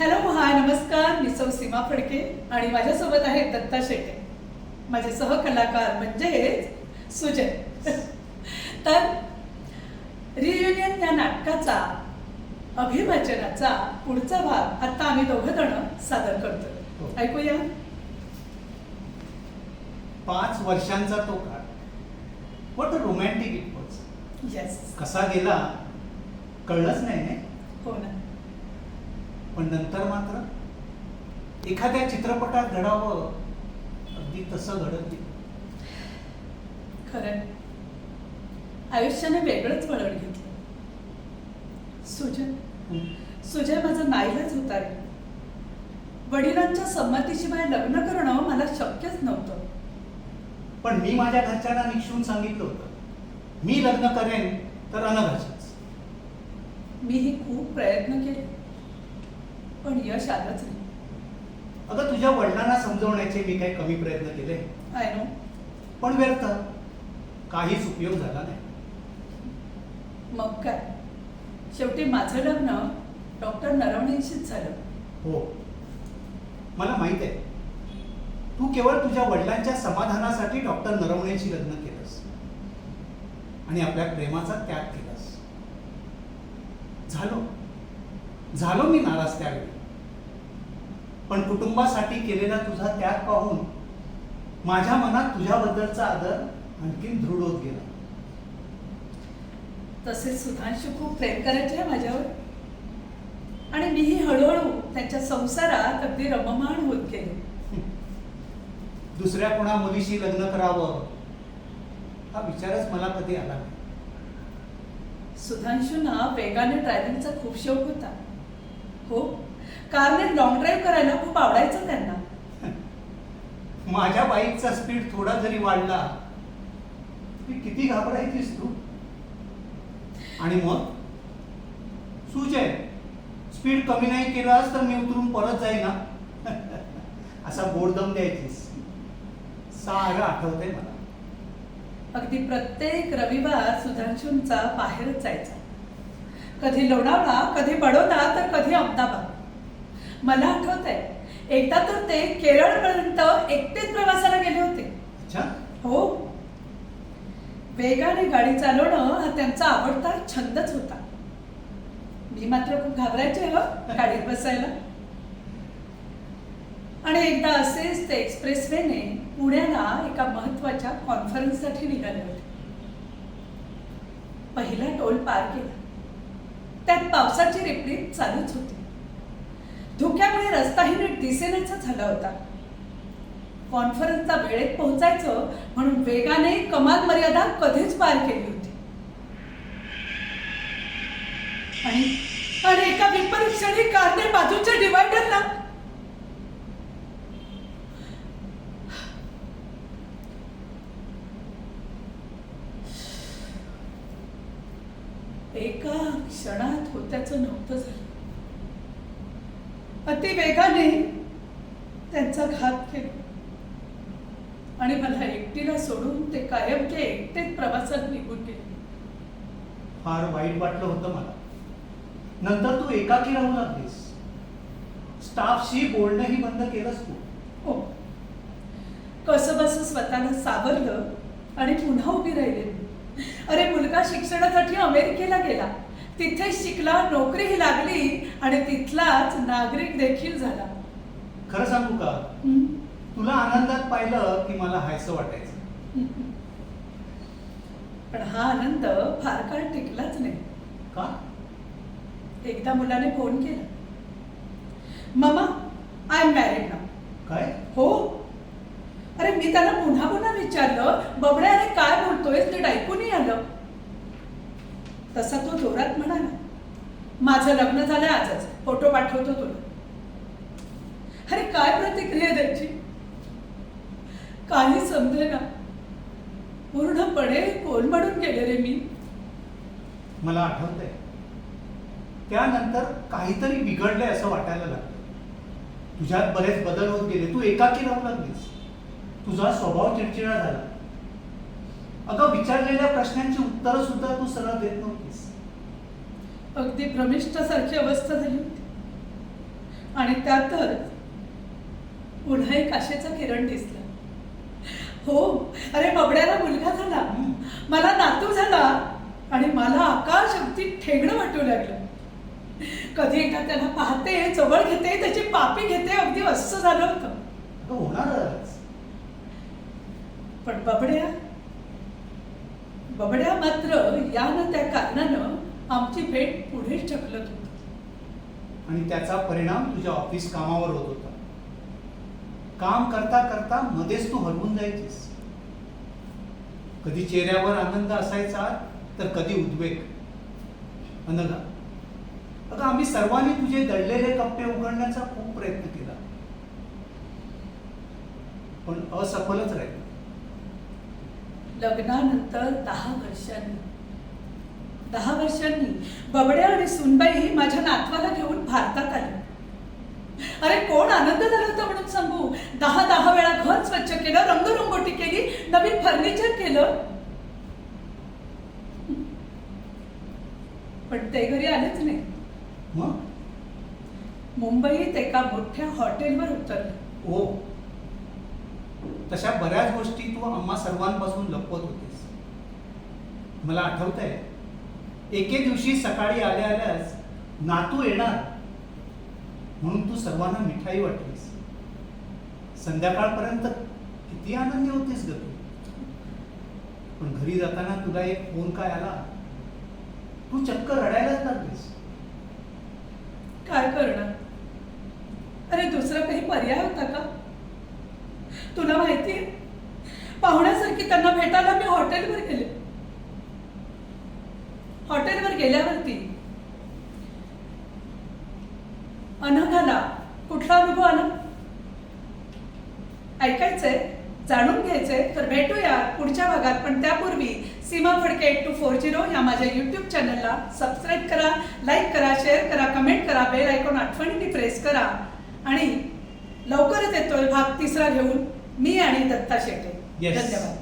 Hello hi नमस्कार. मी सौ सीमा फडके आणि माझ्यासोबत आहे दत्ता शेटे. माझे सहकलाकार म्हणजेच सुजय. तर रियुनियन या नाटकाचा अभिवाचनाचा पुढचा भाग आता आम्ही दोघं जण सादर हो. करतोय ऐकूया? पाच वर्षांचा तो काळ. What a romantic it was yes कसा गेला कळलंच नाही? हो ना. पण नंतर मात्र एखाद्या चित्रपटात घडावं अगदी तसं घडत गेलं खरं. आयुष्याने वेगळंच वळण घेतलं. सुजय सुजय माझा नाईलाच होता रे वडिलांच्या संमतीशिवाय लग्न करणं मला शक्यच नव्हतं. पण मी माझ्या घरच्यांना निक्षून सांगितलं होतं. मी लग्न करेन तर अनघाशीच मीही खूप प्रयत्न केले. पण यश आलंच नाही. अगं तुझ्या वडिलांना समजवण्याचे मी काही कमी प्रयत्न केले. I know. पण व्यर्थ. काहीच उपयोग झाला नाही. मग काय? शेवटी माझं लग्न डॉक्टर नरवणेशीच झालं. हो. मला माहीत आहे. तू केवळ तुझ्या वडिलांच्या समाधानासाठी डॉक्टर नरवणेशी लग्न केलंस. आणि आपल्या प्रेमाचा त्याग केलास. झालो. झालो मी नाराज त्यावेळी. पण कुटुंबासाठी केलेला तुझा त्याग पाहून माझ्या मनात तुझ्याबद्दलचा आदर आणखीन दृढ होत गेला. तसेच सुधांशू खूप प्रेम करायचे आहे माझ्यावर. आणि मीही हळूहळू त्यांच्या संसारात अगदी रममाण होत गेले. दुसऱ्या कोणा मुलीशी लग्न करावं? हा विचारच मला कधी आला सुधांशूंना वेगाने ड्रायव्हिंगचा खूप शौक होता. हो? कारने लॉंग ड्राईव्ह करायला खूप आवडायचं त्यांना. माझ्या बाईकचा स्पीड थोडा जरी वाढला किती घाबरायचीस तू? आणि मग? सुजय स्पीड कमी नाही केलास तर मी उतरून परत जाईना असा गोडदम द्यायचीस. सारं आठवतंय मला. अगदी प्रत्येक रविवार सुधांशूंचा बाहेरच जायचा. कधी लोणावळा कधी बडोदा तर कधी अहमदाबाद. मला आठवत आहे एकदा तर ते केरळपर्यंत एकटेच प्रवासाला गेले होते. अच्छा. हो. वेगाने गाडी चालवणं हा त्यांचा आवडता छंदच होता. मी मात्र खूप घाबरायचे ह गाडीत बसायला. आणि एकदा असेच ते एक्सप्रेसवेने पुण्याला एका महत्त्वाच्या कॉन्फरन्ससाठी निघाले होते. पहिला टोल पार केला. त्यात पावसाची रिपरीत चालूच होती. धुक्यामुळे रस्ताही नीट दिसेनाचा झाला होता. कॉन्फरन्सला वेळेत पोहोचायचं म्हणून वेगाने कमाल मर्यादा कधीच पार केली होती. आणि आणि एका विपरीत क्षणी कारने बाजूच्या डिवायडरला एका क्षणात होत्याचं नव्हतं झालं. अति वेगाने त्यांचा घात केला. आणि मला एकटीला सोडून ते कायमचे एकटेच प्रवासात निघून गेले. फार वाईट वाटलं होतं मला. नंतर तू एकाकी राहू लागलीस. स्टाफशी बोलणंही बंद केलंस तू. हो. कसं बस स्वतःला सावरलं आणि पुन्हा उभी राहिले. अरे मुलगा शिक्षणासाठी अमेरिकेला गेला. तिथे शिकला नोकरीही लागली आणि तिथलाच नागरिक देखील झाला. खरं सांगू का? तुला आनंदात पाहिलं की मला हायसं वाटायचं. पण हा आनंद फार काळ टिकलाच नाही. का? एकदा मुलाने फोन केला. मामा आय एम मॅरिड ना काय? हो. अरे मी त्याला पुन्हा पुन्हा विचारलं बबड्या अरे काय बोलतोय नीट ऐकूनही आलं. तसा तो जोरात म्हणाला माझं लग्न झालं आजच फोटो पाठवतो तुला. अरे काय प्रतिक्रिया द्यायची काही समजे ना. पूर्णपणे कोलमडून गेले रे मी. मला आठवतंय. त्यानंतर काहीतरी बिघडलंय असं वाटायला लागलं. तुझ्यात बरेच बदल होत गेले. तू एकाकी राहू लागलीस. तुझा स्वभाव चिडचिडा झाला. अगं विचारलेल्या प्रश्नांची उत्तरं सुद्धा तू सरळ देत नव्हतीस. अगदी भ्रमिष्ठासारखी अवस्था झाली होती. आणि त्यातच पुन्हा एक आशेचा किरण दिसला. हो अरे बबड्याला मुलगा झाला. मला नातू झाला. आणि मला आकाश अगदी ठेंगणं वाटू लागलं. कधी एकदा त्याला पाहते जवळ घेते त्याची पापी घेते अगदी असं झालं होतं. होणारच. पण बबड्या बबड्या मात्र या ना त्या कारणानं आमची भेट पुढे ढकलत होती. आणि त्याचा परिणाम तुझ्या ऑफिस कामावर होत होता. काम करता करता मध्येच तू हरवून जायचीस. कधी चेहऱ्यावर आनंद असायचा तर कधी उद्वेग. अनघा अगं आम्ही सर्वांनी तुझे दडलेले कप्पे उघडण्याचा खूप प्रयत्न केला. पण असफलच राहिलो. लग्नानंतर दहा वर्षांनी. दहा वर्षांनी. बबड्या आणि सुनबाई माझ्या नातवाला घेऊन भारतात आले. अरे कोण आनंद झाला होता म्हणून सांगू? दहा दहा वेळा घर स्वच्छ केलं रंगरंगोटी केली नवीन फर्निचर केलं. पण ते घरी आलेच नाही. मुंबईत एका मोठ्या हॉटेलवर उतरले. ओ. तशा बऱ्याच गोष्टी तू आम्हा सर्वांपासून लपवत होतीस. मला आठवत आहे एके दिवशी सकाळी आल्या आल्यास नातू येणार म्हणून तू सर्वांना मिठाई वाटलीस. संध्याकाळपर्यंत किती आनंदी होतीस ग तू. पण घरी जाताना तुला एक फोन काय आला? तू चक्क रडायलाच लागलीस. काय करणार? अरे दुसरा काही पर्याय होता का? तुला माहितीये पाहुण्यासारखी त्यांना भेटायला मी हॉटेलवर गेले. हॉटेलवर गेल्यावरती अनघाला कुठला अनुभव आला? ऐकायचंय जाणून घ्यायचंय तर भेटूया पुढच्या भागात. पण त्यापूर्वी Seema Phadke eight two four zero या माझ्या युट्यूब चॅनलला सबस्क्राईब करा लाईक करा शेअर करा कमेंट करा बेल आयकॉन आठवणीने प्रेस करा. आणि लवकरच येतोय भाग तिसरा घेऊन. मी आणि दत्ता शेटे Yes. धन्यवाद